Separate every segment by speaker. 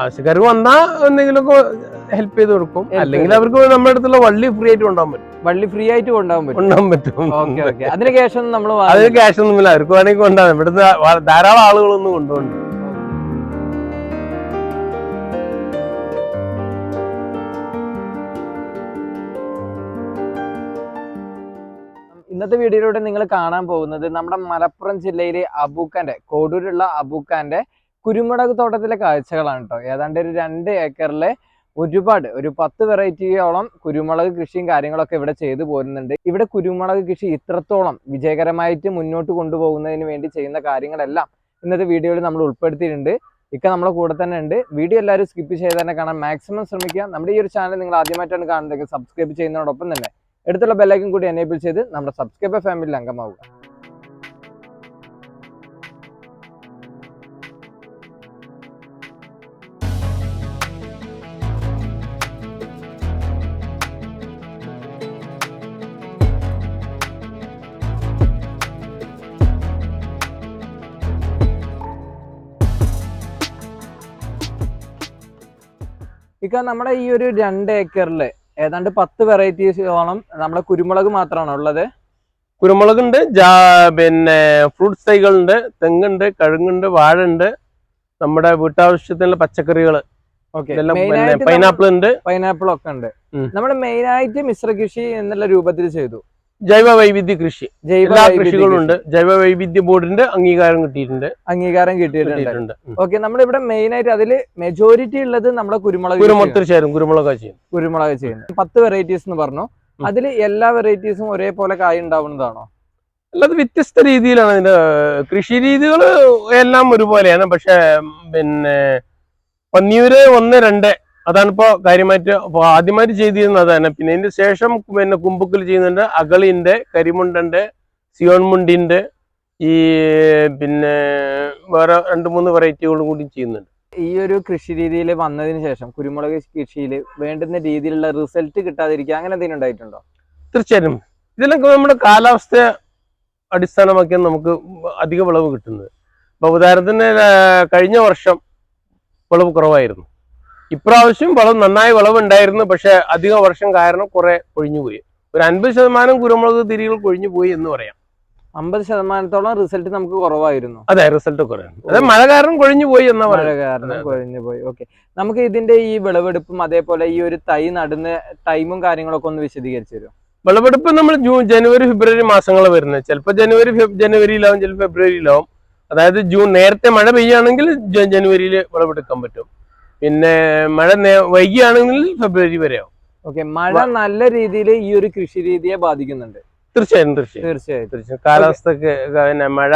Speaker 1: ആവശ്യക്കാർക്ക് വന്നാ എന്തെങ്കിലുമൊക്കെ ഹെൽപ്പ് ചെയ്ത് കൊടുക്കും. അല്ലെങ്കിൽ അവർക്ക് നമ്മുടെ അടുത്തുള്ള വള്ളി ഫ്രീ ആയിട്ട് കൊണ്ടുപോകാൻ പറ്റും.
Speaker 2: വള്ളി ഫ്രീ ആയിട്ട് കൊണ്ടുപോകാൻ പറ്റും.
Speaker 1: കൊണ്ടുപോകാൻ പറ്റും.
Speaker 2: അതിന് ക്യാഷ് ഒന്നും നമ്മൾ
Speaker 1: അതിന് ക്യാഷ് ഒന്നുമില്ല അവർക്ക് വേണമെങ്കിൽ കൊണ്ടുപോകാം. ഇവിടുന്ന് ധാരാളം ആളുകളൊന്നും കൊണ്ടുപോകുന്നുണ്ട്
Speaker 2: ഇന്നത്തെ വീഡിയോയിലൂടെ നിങ്ങൾ കാണാൻ പോകുന്നത് നമ്മുടെ മലപ്പുറം ജില്ലയിലെ അബൂക്കാന്റെ കോടൂരുള്ള അബൂക്കാന്റെ കുരുമുളക് തോട്ടത്തിലെ കാഴ്ചകളാണ് കേട്ടോ ഏതാണ്ട് ഒരു രണ്ട് ഏക്കറിലെ ഒരുപാട് ഒരു പത്ത് വെറൈറ്റിയോളം കുരുമുളക് കൃഷിയും കാര്യങ്ങളൊക്കെ ഇവിടെ ചെയ്തു പോരുന്നുണ്ട്. ഇവിടെ കുരുമുളക് കൃഷി ഇത്രത്തോളം വിജയകരമായിട്ട് മുന്നോട്ട് കൊണ്ടുപോകുന്നതിന് വേണ്ടി ചെയ്യുന്ന കാര്യങ്ങളെല്ലാം ഇന്നത്തെ വീഡിയോയിൽ നമ്മൾ ഉൾപ്പെടുത്തിയിട്ടുണ്ട്. ഇക്ക നമ്മളെ കൂടെ തന്നെ ഉണ്ട്. വീഡിയോ എല്ലാവരും സ്കിപ്പ് ചെയ്ത് തന്നെ കാണാൻ മാക്സിമം ശ്രമിക്കുക. നമ്മുടെ ഈ ഒരു ചാനൽ നിങ്ങൾ ആദ്യമായിട്ടാണ് കാണുന്നതെങ്കിൽ സബ്സ്ക്രൈബ് ചെയ്യുന്നതോടൊപ്പം തന്നെ എടുത്തുള്ള ബെല്ലൈക്കും കൂടി എനേബിൾ ചെയ്ത് നമ്മുടെ സബ്സ്ക്രൈബർ ഫാമിലിയിൽ അംഗമാവുക. ഇക്ക നമ്മുടെ ഈ ഒരു രണ്ട് ഏക്കറിൽ ഏതാണ്ട് പത്ത് ഓണം നമ്മുടെ കുരുമുളക് മാത്രമാണോ ഉള്ളത്?
Speaker 1: കുരുമുളകുണ്ട് ഉണ്ട് പിന്നെ ഫ്രൂട്ട്സ് തൈകളുണ്ട് തെങ്ങുണ്ട് കഴുങ്ങുണ്ട് വാഴ ഉണ്ട് നമ്മുടെ വീട്ടാവശ്യത്തിനുള്ള പച്ചക്കറികൾ പൈനാപ്പിൾ ഉണ്ട്
Speaker 2: പൈനാപ്പിൾ ഒക്കെ ഉണ്ട്
Speaker 1: നമ്മുടെ
Speaker 2: നമ്മൾ മെയിൻ ആയിട്ട് മിശ്ര കൃഷി എന്നുള്ള രൂപത്തിൽ ചെയ്തു.
Speaker 1: ജൈവ വൈവിധ്യ കൃഷി.
Speaker 2: ജൈവ
Speaker 1: എല്ലാ ഉണ്ട് ജൈവ വൈവിധ്യ ബോർഡിന്റെ അംഗീകാരം കിട്ടിയിട്ടുണ്ട്.
Speaker 2: അംഗീകാരം കിട്ടിയിട്ടുണ്ട്.
Speaker 1: ഓക്കെ നമ്മുടെ
Speaker 2: ഇവിടെ നമ്മളിവിടെ മെയിൻ ആയിട്ട് അതിൽ മെജോറിറ്റി ഉള്ളത് നമ്മുടെ കുരുമുളക്
Speaker 1: കുരുമുളക് ചേരും കുരുമുളക് ചെയ്യും.
Speaker 2: കുരുമുളക് ചെയ്യുന്നത്. പത്ത് വെറൈറ്റീസ് എന്ന് പറഞ്ഞു.
Speaker 1: അതിൽ
Speaker 2: അതിൽ എല്ലാ വെറൈറ്റീസും ഒരേപോലെ കായ് ഉണ്ടാവുന്നതാണോ?
Speaker 1: അല്ലാതെ വ്യത്യസ്ത രീതിയിലാണ് അതിന്റെ കൃഷി രീതികൾ എല്ലാം ഒരുപോലെയാണ്. പക്ഷെ പിന്നെ പന്നിയൂര് ഒന്ന് രണ്ട് അതാണ് ഇപ്പോ കാര്യമായിട്ട് ആദ്യമായിട്ട് ചെയ്തിരുന്നത് അതാണ് പിന്നെ അതിന്റെ ശേഷം പിന്നെ കുമ്പുക്കൽ ചെയ്യുന്നുണ്ട്. കരിമുണ്ടന്റെ കരിമുണ്ടുണ്ട് സിയോൺമുണ്ടിണ്ട് ഈ പിന്നെ വേറെ രണ്ട് മൂന്ന് വെറൈറ്റികളും കൂടി ചെയ്യുന്നുണ്ട്.
Speaker 2: ഈ ഒരു കൃഷി രീതിയിൽ വന്നതിന് ശേഷം കുരുമുളക് കൃഷിയിൽ വേണ്ടുന്ന രീതിയിലുള്ള റിസൾട്ട് കിട്ടാതിരിക്കുക അങ്ങനെ എന്തെങ്കിലും ഉണ്ടായിട്ടുണ്ടോ?
Speaker 1: തീർച്ചയായും ഇതിലൊക്കെ നമ്മുടെ കാലാവസ്ഥ അടിസ്ഥാനമാക്കിയാണ് നമുക്ക് അധിക വിളവ് കിട്ടുന്നത്. അപ്പൊ ഉദാഹരണത്തിന് കഴിഞ്ഞ വർഷം വിളവ് കുറവായിരുന്നു. ഇപ്രാവശ്യം വളം നന്നായി വിളവുണ്ടായിരുന്നു പക്ഷെ അധിക വർഷം കാരണം കുറെ കൊഴിഞ്ഞുപോയി. ഒരു അൻപത് ശതമാനം കുരുമുളക് തിരികൾ കൊഴിഞ്ഞുപോയി എന്ന് പറയാം.
Speaker 2: അമ്പത് ശതമാനത്തോളം റിസൾട്ട് നമുക്ക് കുറവായിരുന്നു.
Speaker 1: അതെ റിസൾട്ട് കുറവായിരുന്നു അതെ മഴ കാരണം കൊഴിഞ്ഞു പോയി എന്നാ
Speaker 2: മഴ കാരണം
Speaker 1: കൊഴിഞ്ഞുപോയി.
Speaker 2: കൊഴിഞ്ഞു പോയി ഓക്കെ നമുക്ക് ഇതിന്റെ ഈ വിളവെടുപ്പും അതേപോലെ ഈ ഒരു തൈ നടുന്ന ടൈമും കാര്യങ്ങളൊക്കെ ഒന്ന് വിശദീകരിച്ചു തരും
Speaker 1: വിളവെടുപ്പ് നമ്മൾ ജൂൺ ജനുവരി ഫെബ്രുവരി മാസങ്ങൾ വരുന്നത്. ചിലപ്പോൾ ജനുവരി ജനുവരിയിലാവും ചിലപ്പോൾ ഫെബ്രുവരിയിലാവും. അതായത് ജൂൺ നേരത്തെ മഴ പെയ്യുകയാണെങ്കിൽ ജനുവരിയിൽ വിളവെടുക്കാൻ പറ്റും. പിന്നെ മഴ വൈകിയാണെങ്കിൽ ഫെബ്രുവരി വരെ ആവും
Speaker 2: ഓക്കെ മഴ നല്ല രീതിയിൽ ഈ ഒരു കൃഷി രീതിയെ ബാധിക്കുന്നുണ്ട്.
Speaker 1: തീർച്ചയായും തീർച്ചയായും.
Speaker 2: തീർച്ചയായും.
Speaker 1: തീർച്ചയായും. കാലാവസ്ഥക്ക് പിന്നെ മഴ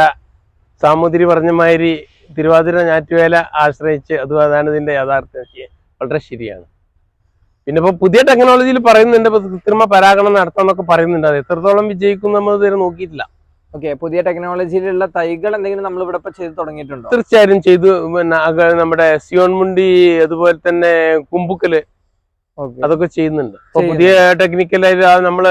Speaker 1: സാമൂതിരി പറഞ്ഞ മാതിരി തിരുവാതിര ഞാറ്റുവേല ആശ്രയിച്ച് അത് അതാണ് ഇതിന്റെ യാഥാർത്ഥ്യം. വളരെ ശരിയാണ്. പിന്നെ ഇപ്പൊ പുതിയ ടെക്നോളജിയിൽ പറയുന്നുണ്ട് ഇപ്പൊ കൃത്രിമ പരാഗണം നടത്താന്നൊക്കെ പറയുന്നുണ്ട്. അത് എത്രത്തോളം വിജയിക്കും നമ്മൾ ഇതുവരെ നോക്കിയിട്ടില്ല.
Speaker 2: ഓക്കെ പുതിയ ടെക്നോളജിയിലുള്ള തൈകൾ എന്തെങ്കിലും നമ്മൾ ഇവിടെ ചെയ്ത് തുടങ്ങിയിട്ടുണ്ടോ?
Speaker 1: തീർച്ചയായും ചെയ്തു. പിന്നെ നമ്മുടെ സിയോൺമുണ്ടി അതുപോലെ തന്നെ
Speaker 2: കുമ്പുക്കൽ
Speaker 1: അതൊക്കെ ചെയ്യുന്നുണ്ട്. പുതിയ ടെക്നിക്കലായിട്ട് ആ നമ്മൾ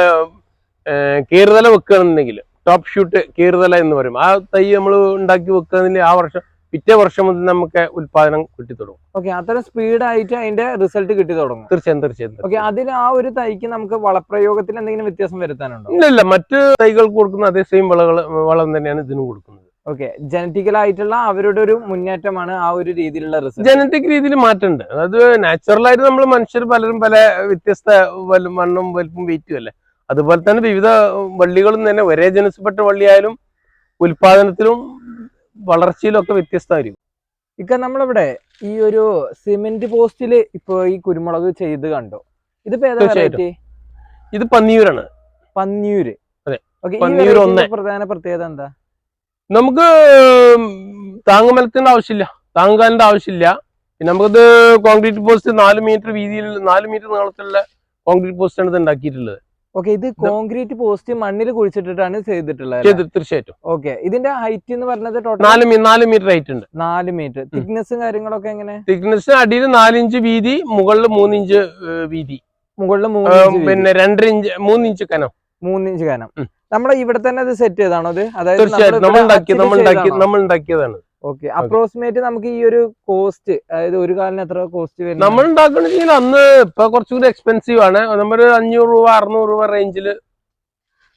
Speaker 1: കീറുതല വെക്കുകയാണെന്നുണ്ടെങ്കിൽ ടോപ്പ് ഷൂട്ട് കീറുതല എന്ന് പറയും. ആ തൈ നമ്മൾ ഉണ്ടാക്കി വെക്കുകയാണെങ്കിൽ ആ വർഷം പിറ്റേ വർഷം മുതൽ നമുക്ക് ഉത്പാദനം കിട്ടി തുടങ്ങും.
Speaker 2: ഓക്കെ അത്ര സ്പീഡായിട്ട് അതിന്റെ റിസൾട്ട് കിട്ടി തുടങ്ങും.
Speaker 1: തീർച്ചയായും തീർച്ചയായും
Speaker 2: ഓക്കെ അതിൽ ആ ഒരു തൈക്ക് നമുക്ക് വളപ്രയോഗത്തിൽ എന്തെങ്കിലും വ്യത്യാസം വരുത്താനുണ്ടോ?
Speaker 1: ഇല്ല ഇല്ല മറ്റു തൈകൾക്ക് കൊടുക്കുന്ന അതേ സെയിം വളകൾ വളം തന്നെയാണ് ഇതിനും കൊടുക്കുന്നത്.
Speaker 2: ഓക്കെ ജനറ്റിക്കൽ ആയിട്ടുള്ള അവരുടെ ഒരു മുന്നേറ്റമാണ് ആ ഒരു രീതിയിലുള്ള റിസൾട്ട്
Speaker 1: ജനറ്റിക് രീതിയിൽ മാറ്റമുണ്ട്. അതായത് നാച്ചുറൽ ആയിട്ട് നമ്മൾ മനുഷ്യർ പലരും പല വ്യത്യസ്ത മണ്ണും വലുപ്പും വെയിറ്റും അല്ലേ? അതുപോലെ തന്നെ വിവിധ വള്ളികളും തന്നെ ഒരേ ജനസപ്പെട്ട വള്ളിയായാലും ഉൽപാദനത്തിലും വളർച്ചയിലും ഒക്കെ വ്യത്യസ്തമായിരിക്കും.
Speaker 2: ഇക്ക നമ്മളിവിടെ ഈ ഒരു സിമെന്റ് പോസ്റ്റിൽ ഇപ്പൊ ഈ കുരുമുളക് ചെയ്ത് കണ്ടോ. ഇതിപ്പോ ഏതാ
Speaker 1: തീർച്ചയായിട്ടും.
Speaker 2: വെറൈറ്റി
Speaker 1: ഇത് പന്നിയൂരാണ്.
Speaker 2: പന്നിയൂര്.
Speaker 1: ഒന്ന്.
Speaker 2: പ്രധാന പ്രത്യേകത എന്താ?
Speaker 1: നമുക്ക് താങ്ങുമലത്തിന്റെ ആവശ്യമില്ല. താങ്ങുകാലിന്റെ ആവശ്യമില്ല. പിന്നെ നമുക്കത് കോൺക്രീറ്റ് പോസ്റ്റ് നാല് മീറ്റർ വീതിയിൽ നാല് മീറ്റർ നീളത്തിലുള്ള കോൺക്രീറ്റ് പോസ്റ്റാണ് ഇത് ഉണ്ടാക്കിയിട്ടുള്ളത്.
Speaker 2: ഓക്കെ ഇത് കോൺക്രീറ്റ് പോസ്റ്റ് മണ്ണിൽ കുഴിച്ചിട്ടിട്ടാണ് ചെയ്തിട്ടുള്ളത്
Speaker 1: ചെയ്ത് തീർച്ചയായിട്ടും.
Speaker 2: ഓക്കെ ഇതിന്റെ ഹൈറ്റ് എന്ന് പറഞ്ഞത് ടോട്ടൽ
Speaker 1: നാല് നാല് മീറ്റർ ഹൈറ്റ് ഉണ്ട്.
Speaker 2: നാല് മീറ്റർ. തിക്നെസ്സും കാര്യങ്ങളൊക്കെ എങ്ങനെ?
Speaker 1: തിക്നെസ് അടിയിൽ നാലിഞ്ച് വീതി മുകളിൽ മൂന്നിഞ്ച് വീതി.
Speaker 2: മുകളിൽ.
Speaker 1: പിന്നെ രണ്ടര ഇഞ്ച് മൂന്നിഞ്ച് കനം.
Speaker 2: മൂന്നിഞ്ച് കനം. നമ്മളെ ഇവിടെ തന്നെ അത് സെറ്റ് ചെയ്താണോ അത് അതായത്
Speaker 1: തീർച്ചയായിട്ടും. നമ്മൾ നമ്മൾ ഉണ്ടാക്കിയതാണ്
Speaker 2: ഓക്കെ. അപ്രോക്സിമേറ്റ് നമുക്ക് ഈ ഒരു കോസ്റ്റ് അതായത് ഒരു കാലിന് എത്ര കോസ്റ്റ് വരും
Speaker 1: നമ്മൾ ഉണ്ടാക്കണെങ്കിൽ അന്ന് ഇപ്പൊ കുറച്ചുകൂടി എക്സ്പെൻസീവ് ആണ്. നമ്മുടെ അഞ്ഞൂറ് രൂപ അറുന്നൂറ് രൂപ റേഞ്ചിൽ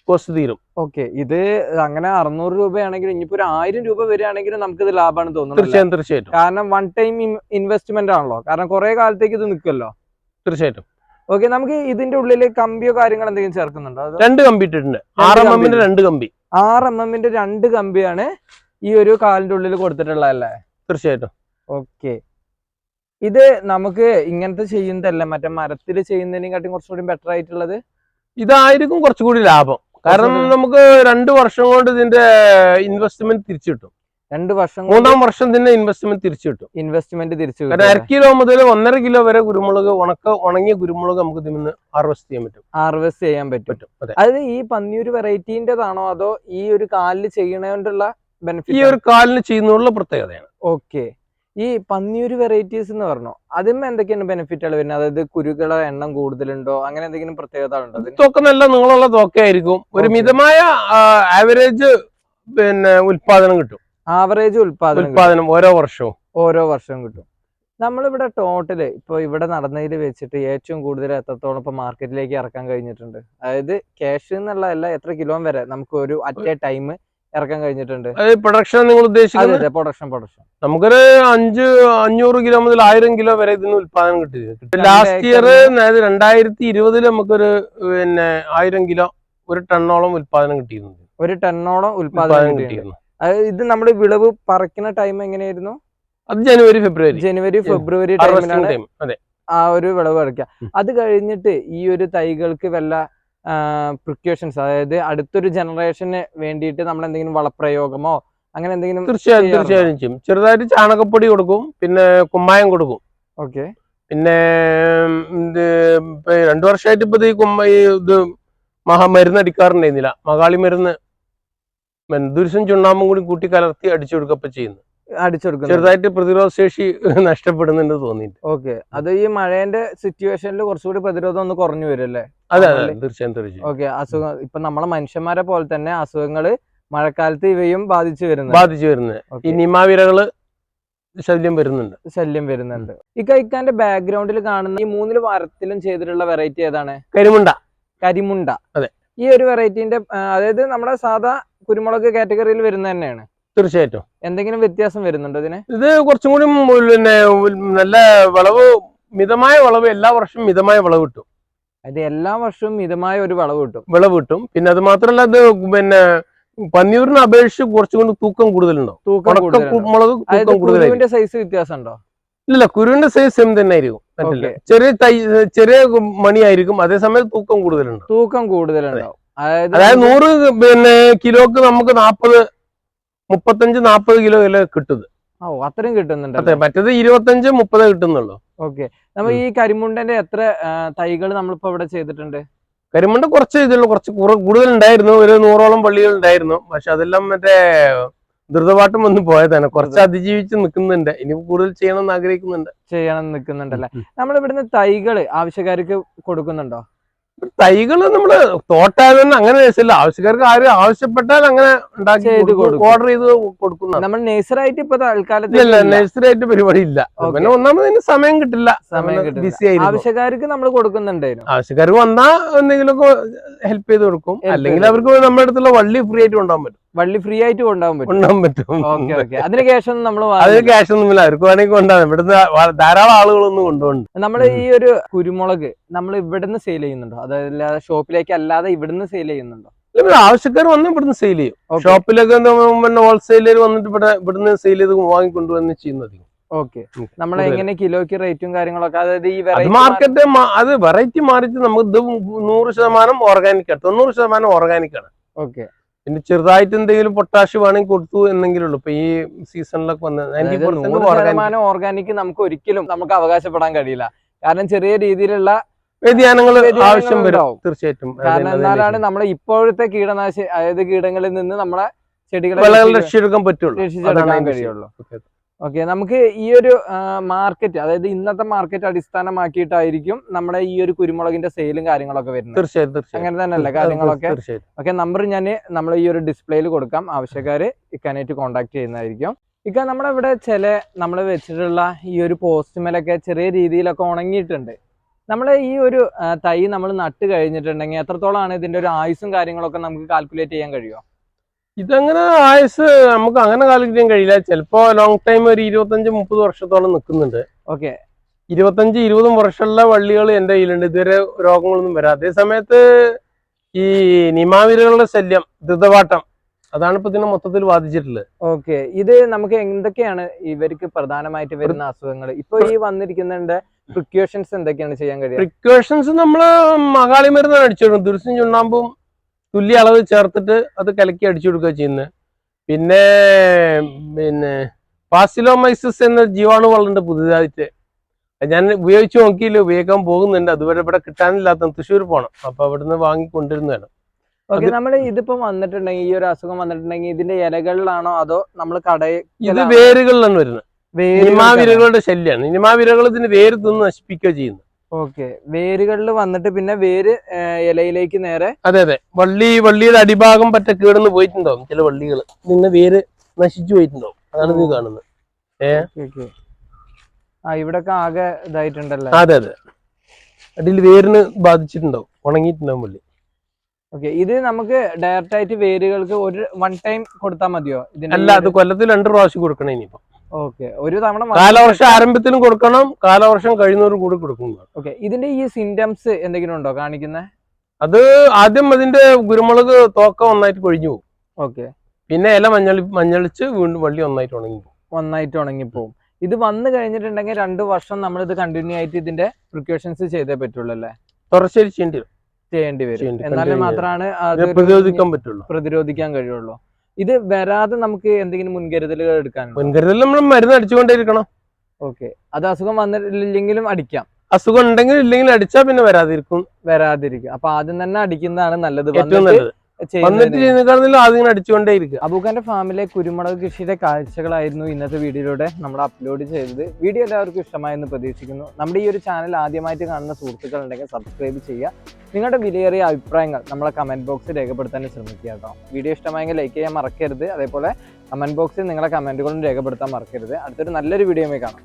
Speaker 1: കോസ്റ്റ് തീരും.
Speaker 2: ഓക്കെ. ഇത് അങ്ങനെ അറുന്നൂറ് രൂപയാണെങ്കിലും ഇനിയിപ്പോ ഒരു ആയിരം രൂപ വരികയാണെങ്കിലും നമുക്ക് ഇത് ലാഭമാണ് തോന്നുന്നത്
Speaker 1: തീർച്ചയായും തീർച്ചയായിട്ടും.
Speaker 2: കാരണം വൺ ടൈം ഇൻവെസ്റ്റ്മെന്റ് ആണല്ലോ. കാരണം കുറെ കാലത്തേക്ക് ഇത് നിൽക്കുമല്ലോ
Speaker 1: തീർച്ചയായിട്ടും.
Speaker 2: ഓക്കെ നമുക്ക് ഇതിന്റെ ഉള്ളിൽ കമ്പിയോ കാര്യങ്ങൾ എന്തെങ്കിലും ചേർക്കുന്നുണ്ടോ?
Speaker 1: രണ്ട് കമ്പി ഇട്ടിട്ടുണ്ട് ആറ് എം എമ്മിന്റെ രണ്ട് കമ്പി.
Speaker 2: ആറ് എം എമ്മിന്റെ രണ്ട് കമ്പിയാണ് ഈ ഒരു കാലിന്റെ ഉള്ളിൽ കൊടുത്തിട്ടുള്ളതല്ലേ?
Speaker 1: തീർച്ചയായിട്ടും.
Speaker 2: ഓക്കെ. ഇത് നമുക്ക് ഇങ്ങനത്തെ ചെയ്യുന്നതല്ല മറ്റേ മരത്തിൽ ചെയ്യുന്നതിനെക്കാട്ടും കുറച്ചുകൂടി ബെറ്റർ ആയിട്ടുള്ളത്?
Speaker 1: ഇതായിരിക്കും കുറച്ചുകൂടി ലാഭം. കാരണം നമുക്ക് രണ്ടു വർഷം കൊണ്ട് ഇതിന്റെ ഇൻവെസ്റ്റ്മെന്റ് തിരിച്ചു കിട്ടും.
Speaker 2: രണ്ട് വർഷം
Speaker 1: മൂന്നാം വർഷം തന്നെ ഇൻവെസ്റ്റ്മെന്റ് തിരിച്ചു കിട്ടും.
Speaker 2: ഇൻവെസ്റ്റ്മെന്റ് തിരിച്ചു
Speaker 1: കിട്ടും അര കിലോ മുതൽ ഒന്നര കിലോ വരെ കുരുമുളക് ഉണക്ക ഉണങ്ങിയ കുരുമുളക് നമുക്ക് ഇതിന്ന് ഹാർവെസ്റ്റ് ചെയ്യാൻ പറ്റും.
Speaker 2: ഹാർവെസ്റ്റ് ചെയ്യാൻ പറ്റും.
Speaker 1: അതായത് അത്.
Speaker 2: ഈ പന്നിയൂര് വെറൈറ്റീന്റെതാണോ അതോ ഈ ഒരു കാലിൽ ചെയ്യണോണ്ടുള്ള
Speaker 1: ഈ ഒരു കാലിന് ചെയ്യുന്നുള്ള പ്രത്യേകതയാണ്.
Speaker 2: ഓക്കെ ഈ പന്നിയൂര് വെറൈറ്റീസ് എന്ന് പറഞ്ഞു അതിന് എന്തൊക്കെയാണ് ബെനിഫിറ്റുകൾ വരുന്നത്? അതായത് കുരുക്കളെ എണ്ണം കൂടുതലുണ്ടോ? അങ്ങനെ എന്തെങ്കിലും പ്രത്യേകത ഉണ്ടോ തോക്കുന്നെല്ലാം
Speaker 1: നിങ്ങളുള്ള നല്ല നീളമുള്ള തോക്കയായിരിക്കും. ഒരു മിതമായ ആവറേജ് പിന്നെ ഉൽപാദനം കിട്ടും.
Speaker 2: ആവറേജ് ഉൽപാദനം.
Speaker 1: ഉൽപാദനം ഓരോ വർഷവും.
Speaker 2: ഓരോ വർഷവും കിട്ടും. നമ്മളിവിടെ ടോട്ടൽ ഇപ്പൊ ഇവിടെ നടന്നതിൽ വെച്ചിട്ട് ഏറ്റവും കൂടുതൽ എത്രത്തോളം ഇപ്പൊ മാർക്കറ്റിലേക്ക് ഇറക്കാൻ കഴിഞ്ഞിട്ടുണ്ട്? അതായത് ക്യാഷ് എന്നുള്ളതല്ല എത്ര കിലോ വരെ നമുക്ക് ഒരു അറ്റ് എ ടൈം ഇറക്കാൻ കഴിഞ്ഞിട്ടുണ്ട്.
Speaker 1: പ്രൊഡക്ഷൻ നിങ്ങൾ ഉദ്ദേശിക്കുന്നത്?
Speaker 2: പ്രൊഡക്ഷൻ പ്രൊഡക്ഷൻ
Speaker 1: നമുക്കൊരു അഞ്ച് അഞ്ഞൂറ് കിലോ മുതൽ ആയിരം കിലോ വരെ ഇതിന് ഉത്പാദനം കിട്ടി. ലാസ്റ്റ് ഇയർ അതായത് രണ്ടായിരത്തി ഇരുപതിൽ നമുക്കൊരു പിന്നെ ആയിരം കിലോ ഒരു ടണ്ണോളം ഉത്പാദനം കിട്ടിയിരുന്നു.
Speaker 2: ഒരു ടണ്ണോളം കിട്ടിയിട്ടുണ്ട്.
Speaker 1: കിട്ടിയിരുന്നു.
Speaker 2: ഇത് നമ്മുടെ വിളവ് പറിക്കുന്ന ടൈം എങ്ങനെയായിരുന്നു?
Speaker 1: അത് ജനുവരി ഫെബ്രുവരി.
Speaker 2: ജനുവരി ഫെബ്രുവരി ടൈമിലാണ് ആ ഒരു വിളവ്
Speaker 1: അടയ്ക്കുക
Speaker 2: അത് കഴിഞ്ഞിട്ട് ഈ ഒരു തൈകൾക്ക് വല്ല പ്രിക്കോഷൻസ് അതായത് അടുത്തൊരു ജനറേഷന് വേണ്ടിയിട്ട് നമ്മൾ എന്തെങ്കിലും വളപ്രയോഗമോ അങ്ങനെ എന്തെങ്കിലും
Speaker 1: തീർച്ചയായും? തീർച്ചയായും ചെയ്യും. ചെറുതായിട്ട് ചാണകപ്പൊടി കൊടുക്കും പിന്നെ കുമ്മായം കൊടുക്കും.
Speaker 2: ഓക്കെ.
Speaker 1: പിന്നെ രണ്ടു വർഷമായിട്ട് ഇപ്പൊ ഈ കുമ്മ ഈ ഇത് മഹാ മരുന്ന് അടിക്കാറുണ്ടായിരുന്നില്ല മകാളി മരുന്ന് മെന്തുരിശും ചുണ്ണാമ്പും കൂടി കൂട്ടി കലർത്തി അടിച്ചു കൊടുക്കപ്പോ ചെയ്യുന്നു
Speaker 2: അടിച്ചെടുക്കുന്നു
Speaker 1: ചെറുതായിട്ട് പ്രതിരോധ ശേഷി നഷ്ടപ്പെടുന്നുണ്ട് തോന്നിയിട്ട്
Speaker 2: ഓക്കെ. അത് ഈ മഴേന്റെ സിറ്റുവേഷനിൽ കുറച്ചുകൂടി പ്രതിരോധം ഒന്ന് കുറഞ്ഞു വരും അല്ലേ
Speaker 1: അതെ അതെ? തീർച്ചയായും തീർച്ചയായും.
Speaker 2: ഓക്കെ അസുഖം ഇപ്പൊ നമ്മളെ മനുഷ്യന്മാരെ പോലെ തന്നെ അസുഖങ്ങൾ മഴക്കാലത്ത് ഇവയും ബാധിച്ചു വരുന്നു
Speaker 1: ബാധിച്ചു വരുന്നത് ഈ. നിമാവിരകൾ ശല്യം വരുന്നുണ്ട്.
Speaker 2: ശല്യം വരുന്നുണ്ട്. ഈ കൈക്കാന്റെ ബാക്ക്ഗ്രൗണ്ടിൽ കാണുന്ന ഈ മൂന്നിൽ വാരത്തിലും ചെയ്തിട്ടുള്ള വെറൈറ്റി ഏതാണ്?
Speaker 1: കരിമുണ്ട.
Speaker 2: കരിമുണ്ട.
Speaker 1: അതെ.
Speaker 2: ഈ ഒരു വെറൈറ്റീന്റെ അതായത് നമ്മുടെ സാധാ കുരുമുളക് കാറ്റഗറിയിൽ വരുന്ന തന്നെയാണ്.
Speaker 1: തീർച്ചയായിട്ടും.
Speaker 2: എന്തെങ്കിലും വ്യത്യാസം വരുന്നുണ്ടോ ഇതിന്?
Speaker 1: ഇത് കുറച്ചും കൂടി പിന്നെ നല്ല വിളവ് മിതമായ വിളവ് എല്ലാ വർഷവും മിതമായ വിളവ് കിട്ടും.
Speaker 2: അത് എല്ലാ വർഷവും മിതമായ ഒരു വളവ് കിട്ടും.
Speaker 1: വിളവ് കിട്ടും. പിന്നെ അത് മാത്രമല്ല അത് പിന്നെ പന്നിയൂരിനെ അപേക്ഷിച്ച് കുറച്ചും കൂടി തൂക്കം കൂടുതലുണ്ടാവും
Speaker 2: തൂക്കം?
Speaker 1: മുളക് തൂക്കം കൂടുതലായിരിക്കും.
Speaker 2: കുരുവിന്റെ സൈസ് വ്യത്യാസമുണ്ടോ?
Speaker 1: ഇല്ല കുരുവിന്റെ സൈസ് സെയിം തന്നെ ആയിരിക്കും ചെറിയ തൈ ചെറിയ മണിയായിരിക്കും. അതേസമയം തൂക്കം കൂടുതലുണ്ട്.
Speaker 2: തൂക്കം കൂടുതലുണ്ടാവും. അതായത്
Speaker 1: നൂറ് പിന്നെ കിലോക്ക് നമുക്ക് നാപ്പത് മുപ്പത്തഞ്ച് നാപ്പത് കിലോ വില കിട്ടുന്നത്?
Speaker 2: ഓ അത്രയും കിട്ടുന്നുണ്ട്
Speaker 1: അതെ മറ്റേത് ഇരുപത്തഞ്ച് മുപ്പത് കിട്ടുന്നുള്ളൂ.
Speaker 2: ഓക്കെ. നമ്മൾ ഈ കരിമുണ്ടന്റെ എത്ര തൈകൾ നമ്മളിപ്പോ ഇവിടെ ചെയ്തിട്ടുണ്ട്?
Speaker 1: കരിമുണ്ട് കുറച്ച് ഇതുള്ളു കുറച്ച് കൂടുതൽ ഉണ്ടായിരുന്നു ഒരു നൂറോളം പള്ളികൾ ഉണ്ടായിരുന്നു പക്ഷെ അതെല്ലാം മറ്റേ ദ്രുതപാട്ടം വന്ന് പോയതാണ്. കുറച്ച് അതിജീവിച്ച് നിൽക്കുന്നുണ്ട്. ഇനി കൂടുതൽ ചെയ്യണം എന്ന് ആഗ്രഹിക്കുന്നുണ്ട്.
Speaker 2: ചെയ്യണം നിൽക്കുന്നുണ്ടല്ലേ?
Speaker 1: നമ്മളിവിടുന്ന്
Speaker 2: നമ്മൾ ഇവിടുന്ന് തൈകൾ ആവശ്യക്കാർക്ക് കൊടുക്കുന്നുണ്ടോ?
Speaker 1: തൈകൾ നമ്മൾ തോട്ടായതെന്ന് അങ്ങനെ രസമില്ല ആവശ്യക്കാർക്ക് ആരും ആവശ്യപ്പെട്ടാൽ അങ്ങനെ ഉണ്ടാക്കി ഓർഡർ ചെയ്ത് കൊടുക്കുന്ന
Speaker 2: നമ്മൾ നേഴ്സറായിട്ട് ഇപ്പൊ തൽക്കാലത്ത്
Speaker 1: ഇല്ല പരിപാടി ഇല്ല. പിന്നെ ഒന്നാമത് സമയം കിട്ടില്ല.
Speaker 2: സമയം.
Speaker 1: ബിസി ആയിരിക്കും
Speaker 2: ആവശ്യക്കാർക്ക് നമ്മൾ കൊടുക്കുന്നുണ്ടായിരുന്നു.
Speaker 1: ആവശ്യക്കാർക്ക് വന്നാ എന്തെങ്കിലുമൊക്കെ ഹെൽപ്പ് ചെയ്ത് കൊടുക്കും. അല്ലെങ്കിൽ അവർക്ക് നമ്മുടെ അടുത്തുള്ള വള്ളി ഫ്രീ ആയിട്ട് കൊണ്ടുപോകാൻ പറ്റും.
Speaker 2: വള്ളി ഫ്രീ ആയിട്ട് കൊണ്ടുപോകാൻ പറ്റും.
Speaker 1: കൊണ്ടുപോകാൻ പറ്റും.
Speaker 2: Okay okay. അതിന് ശേഷം നമ്മൾ
Speaker 1: അതിന് ക്യാഷ് ഒന്നുമില്ല അവർക്ക് വേണമെങ്കിൽ കൊണ്ടുപോകാം. ഇവിടുന്ന് ധാരാളം ആളുകളൊന്നും കൊണ്ടുപോകുന്നുണ്ട്.
Speaker 2: നമ്മൾ ഈ ഒരു കുരുമുളക് നമ്മൾ ഇവിടുന്ന് സെയിൽ ചെയ്യുന്നുണ്ടോ? അതായത് ഷോപ്പിലേക്ക് അല്ലാതെ ഇവിടുന്ന് സെയിൽ ചെയ്യുന്നുണ്ടോ?
Speaker 1: ആവശ്യക്കാർ വന്ന് ഇവിടുന്ന് സെയിൽ ചെയ്യും. ഷോപ്പിലൊക്കെ പിന്നെ ഹോൾസെയിലർ വന്നിട്ട് ഇവിടെ ഇവിടുന്ന് സെയിൽ ചെയ്ത് വാങ്ങിക്കൊണ്ടുവന്ന് ചെയ്യുന്നത്
Speaker 2: ഓക്കെ.
Speaker 1: ഉം.
Speaker 2: നമ്മൾ എങ്ങനെ കിലോയ്ക്ക് റേറ്റും കാര്യങ്ങളൊക്കെ അതായത് ഈ
Speaker 1: മാർക്കറ്റ് അത് വെറൈറ്റി മാറിയിട്ട് നമുക്ക് ഇത് നൂറ് ശതമാനം ഓർഗാനിക് ആണ്. തൊണ്ണൂറ് ശതമാനം ഓർഗാനിക് ആണ്.
Speaker 2: ഓക്കെ.
Speaker 1: പിന്നെ ചെറുതായിട്ട് എന്തെങ്കിലും പൊട്ടാഷ് വേണമെങ്കിൽ കൊടുത്തു എന്നെങ്കിലും ഉള്ളൂ. ഇപ്പൊ ഈ സീസണിലൊക്കെ വന്ന് ഓർഗാനിക്
Speaker 2: നമുക്ക് ഒരിക്കലും നമുക്ക് അവകാശപ്പെടാൻ കഴിയില്ല. കാരണം ചെറിയ രീതിയിലുള്ള
Speaker 1: വ്യതിയാനങ്ങൾ ആവശ്യം വരും. തീർച്ചയായിട്ടും.
Speaker 2: കാരണം എന്നാലാണ് നമ്മളെ ഇപ്പോഴത്തെ കീടനാശി അതായത് കീടങ്ങളിൽ നിന്ന് നമ്മളെ ചെടികളെ
Speaker 1: രക്ഷിച്ചെടുക്കാൻ പറ്റുള്ളൂ.
Speaker 2: രക്ഷിച്ചെടുക്കാൻ കഴിയുള്ളൂ. ഓക്കെ നമുക്ക് ഈ ഒരു മാർക്കറ്റ് അതായത് ഇന്നത്തെ മാർക്കറ്റ് അടിസ്ഥാനമാക്കിയിട്ടായിരിക്കും നമ്മുടെ ഈ ഒരു കുരുമുളകിന്റെ സെയിലും കാര്യങ്ങളൊക്കെ വരുന്നത്.
Speaker 1: തീർച്ചയായും തീർച്ചയായും.
Speaker 2: അങ്ങനെ തന്നെയല്ലേ കാര്യങ്ങളൊക്കെ? ഓക്കെ നമ്പർ ഞാൻ നമ്മൾ ഈ ഒരു ഡിസ്പ്ലേയിൽ കൊടുക്കാം. ആവശ്യക്കാര് ഇക്കാനായിട്ട് കോൺടാക്ട് ചെയ്യുന്നതായിരിക്കും. ഇക്ക നമ്മുടെ ഇവിടെ ചില നമ്മൾ വെച്ചിട്ടുള്ള ഈ ഒരു പോസ്റ്റുമേലൊക്കെ ചെറിയ രീതിയിലൊക്കെ ഉണങ്ങിയിട്ടുണ്ട്. നമ്മൾ ഈ ഒരു തൈ നമ്മൾ നട്ട് കഴിഞ്ഞിട്ടുണ്ടെങ്കിൽ എത്രത്തോളമാണ് ഇതിന്റെ ഒരു ആയുസും കാര്യങ്ങളൊക്കെ നമുക്ക് കാൽക്കുലേറ്റ് ചെയ്യാൻ കഴിയുമോ
Speaker 1: ഇതങ്ങനെ ആയുസ് നമുക്ക് അങ്ങനെ കാലിക്കാൻ കഴിയില്ല. ചിലപ്പോ ലോങ് ടൈം ഒരു ഇരുപത്തഞ്ച് മുപ്പത് വർഷത്തോളം നിൽക്കുന്നുണ്ട്
Speaker 2: ഓക്കെ
Speaker 1: ഇരുപത്തഞ്ച് ഇരുപതും വർഷമുള്ള വള്ളികൾ എന്റെ കയ്യിലുണ്ട്. ഇതുവരെ രോഗങ്ങളൊന്നും വരാം അതേ സമയത്ത് ഈ നിമാവിരകളുടെ ശല്യം ദ്രുതവാട്ടം അതാണ് ഇപ്പൊ ഇതിനെ മൊത്തത്തിൽ ബാധിച്ചിട്ടുള്ളത്.
Speaker 2: ഓക്കെ ഇത് നമുക്ക് എന്തൊക്കെയാണ് ഇവർക്ക് പ്രധാനമായിട്ട് വരുന്ന അസുഖങ്ങൾ? ഇപ്പൊ ഈ വന്നിരിക്കുന്നുണ്ട് പ്രിക്യൂഷൻസ് എന്തൊക്കെയാണ് ചെയ്യാൻ കഴിയുക?
Speaker 1: പ്രിക്കോഷൻസ് നമ്മൾ മകാളി മരുന്നാണ് അടിച്ചു ദുരിസും ചുണ്ണാമ്പും തുല്യ അളവ് ചേർത്തിട്ട് അത് കലക്കി അടിച്ചു കൊടുക്കുക ചെയ്യുന്നത് പിന്നെ പിന്നെ പാസിലോമൈസിസ് എന്ന ജീവാണു വളരുന്നുണ്ട് പുതുതായിട്ട്. ഞാൻ ഉപയോഗിച്ച് നോക്കിയില്ല ഉപയോഗിക്കാൻ പോകുന്നുണ്ട്. അതുവരെ ഇവിടെ കിട്ടാനില്ലാത്ത തൃശ്ശൂർ പോകണം അപ്പൊ അവിടുന്ന് വാങ്ങി വേണം
Speaker 2: ഓക്കെ നമ്മൾ ഇതിപ്പം വന്നിട്ടുണ്ടെങ്കിൽ ഈ ഒരു അസുഖം വന്നിട്ടുണ്ടെങ്കിൽ ഇതിന്റെ ഇലകളിലാണോ അതോ നമ്മൾ കടയിൽ
Speaker 1: ഇത് വേരുകളിലാണ് വരുന്നത്. നിമാവിരകളുടെ ശല്യമാണ് നിമാവിരകൾ ഇതിന് വേര് തിന്ന് നശിപ്പിക്കുകയോ ചെയ്യുന്നത്
Speaker 2: ഓക്കെ. വേരുകളിൽ വന്നിട്ട് പിന്നെ വേര് ഇലയിലേക്ക് നേരെ
Speaker 1: അതെ അതെ. വള്ളി വള്ളിയുടെ അടിഭാഗം പറ്റ കീടന്ന് പോയിട്ടുണ്ടാവും ചില വള്ളികൾ നിന്ന് വേര് നശിച്ചു പോയിട്ടുണ്ടാവും. അതാണ് നീ കാണുന്നത്.
Speaker 2: ഓക്കെ ആ ഇവിടൊക്കെ ആകെ ഇതായിട്ടുണ്ടല്ലോ?
Speaker 1: അതെ അതെ. അടിയിൽ വേരിന് ബാധിച്ചിട്ടുണ്ടാവും. ഉണങ്ങിയിട്ടുണ്ടാവും വള്ളി
Speaker 2: ഓക്കെ. ഇത് നമുക്ക് ഡയറക്റ്റ് ആയിട്ട് വേരുകൾക്ക് ഒരു വൺ ടൈം കൊടുത്താൽ മതിയോ?
Speaker 1: അല്ല അത് കൊല്ലത്തിൽ രണ്ട് പ്രാവശ്യം കൊടുക്കണം ഇനിയിപ്പോ.
Speaker 2: ഓക്കെ. ഒരു തവണ
Speaker 1: കാലവർഷം ആരംഭത്തിലും കൊടുക്കണം കാലവർഷം കഴിയുന്നവരും കൂടി കൊടുക്കുന്നതാണ്
Speaker 2: ഓക്കെ. ഇതിന്റെ ഈ സിംറ്റംസ് എന്തെങ്കിലും ഉണ്ടോ കാണിക്കുന്നത്
Speaker 1: അത് ആദ്യം അതിന്റെ കുരുമുളക് തോക്ക ഒന്നായിട്ട് കൊഴിഞ്ഞു പോകും.
Speaker 2: ഓക്കെ.
Speaker 1: പിന്നെ ഇല മഞ്ഞളി മഞ്ഞളിച്ച് വീണ്ടും വള്ളി ഒന്നായിട്ട് ഉണങ്ങി പോകും.
Speaker 2: ഒന്നായിട്ട് ഉണങ്ങിപ്പോവും ഇത് വന്നു കഴിഞ്ഞിട്ടുണ്ടെങ്കിൽ രണ്ട് വർഷം നമ്മൾ ഇത് കണ്ടിന്യൂ ആയിട്ട് ഇതിന്റെ പ്രിക്കോഷൻസ് ചെയ്തേ പറ്റുള്ളൂ അല്ലേ?
Speaker 1: തുടർച്ചയായി ചെയ്യേണ്ടി വരും.
Speaker 2: ചെയ്യേണ്ടി വരും. എന്നാലും മാത്രമാണ്
Speaker 1: പ്രതിരോധിക്കാൻ പറ്റുള്ളൂ.
Speaker 2: പ്രതിരോധിക്കാൻ കഴിയുള്ളൂ. ഇത് വരാതെ നമുക്ക് എന്തെങ്കിലും മുൻകരുതലുകൾ എടുക്കാൻ
Speaker 1: മുൻകരുതൽ നമ്മൾ മരുന്ന് അടിച്ചുകൊണ്ടേയിരിക്കണം.
Speaker 2: ഓക്കെ. അത് അസുഖം വന്നിട്ടില്ലെങ്കിലും അടിക്കാം.
Speaker 1: അസുഖം ഉണ്ടെങ്കിൽ ഇല്ലെങ്കിൽ അടിച്ചാൽ പിന്നെ വരാതിരിക്കും.
Speaker 2: വരാതിരിക്കും. അപ്പൊ ആദ്യം തന്നെ അടിക്കുന്നതാണ് നല്ലത്.
Speaker 1: ഏറ്റവും നല്ലത്. വന്നിട്ട്
Speaker 2: ചെയ്യുന്നതിന്
Speaker 1: ചെയ്യുന്നതിൽ ആദ്യം
Speaker 2: അബൂഖാന്റെ ഫാമിലെ കുരുമുളക് കൃഷിയുടെ കാഴ്ചകളായിരുന്നു ഇന്നത്തെ വീഡിയോയിലൂടെ നമ്മൾ അപ്ലോഡ് ചെയ്തത്. വീഡിയോ എല്ലാവർക്കും ഇഷ്ടമായെന്ന് പ്രതീക്ഷിക്കുന്നു. നമ്മുടെ ഈ ഒരു ചാനൽ ആദ്യമായിട്ട് കാണുന്ന സുഹൃത്തുക്കൾ ഉണ്ടെങ്കിൽ സബ്സ്ക്രൈബ് ചെയ്യുക. നിങ്ങളുടെ വിലയേറിയ അഭിപ്രായങ്ങൾ നമ്മളെ കമന്റ് ബോക്സിൽ രേഖപ്പെടുത്താൻ ശ്രമിക്കുക കേട്ടോ. വീഡിയോ ഇഷ്ടമായെങ്കിൽ ലൈക്ക് ചെയ്യാൻ മറക്കരുത്. അതേപോലെ കമന്റ് ബോക്സിൽ നിങ്ങളുടെ കമന്റുകളും രേഖപ്പെടുത്താൻ മറക്കരുത്. അടുത്തൊരു നല്ലൊരു വീഡിയോയുമായി കാണാം.